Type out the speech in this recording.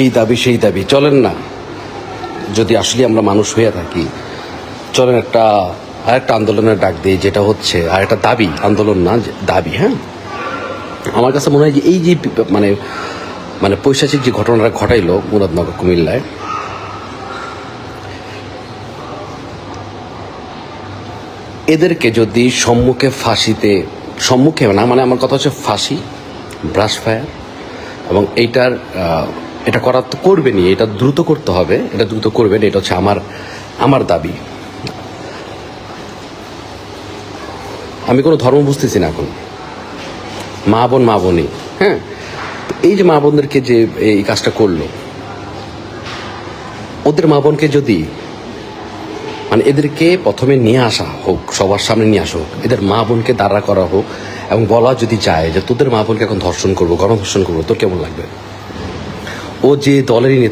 এই দাবি, সেই দাবি। চলেন না। যদি আসলে আমরা মানুষ হয়ে থাকি, চলেন একটা, আরেকটা আন্দোলনের ডাক দিই, যেটা হচ্ছে, আর একটা দাবি, আন্দোলন না দাবি হ্যাঁ? আমার কাছে মনে হয় যে এই যে মানে মানে পৈশাচিক যে ঘটনাটা ঘটাইলো মুরাদনগর কুমিল্লায়, এদেরকে যদি সম্মুখে ফাঁসিতে, সম্মুখে না মানে আমার কথা হচ্ছে ফাঁসি ব্রাশ ফায়ার এবং এইটার এটা করার তো করবেনই, এটা দ্রুত করতে হবে, এটা দ্রুত করবেন, এটা হচ্ছে আমার আমার দাবি। আমি কোনো ধর্ম বুঝতেছি না এখন। মা বোন, মা বোনই হ্যাঁ? এই যে মা বোনদেরকে যে এই কাজটা করল, ওদের মা বোনকে যদি মানে এদেরকে প্রথমে নিয়ে আসা হোক, সবার সামনে নিয়ে আসা হোক, এদের মা বোনকে দাঁড়া করা হোক, এবং বলা যদি চায় যে তোদের মা বোনকে এখন ধর্ষণ করব, গণধর্ষণ করব, তোর কেমন লাগবে? ও যে দলেরই নেতা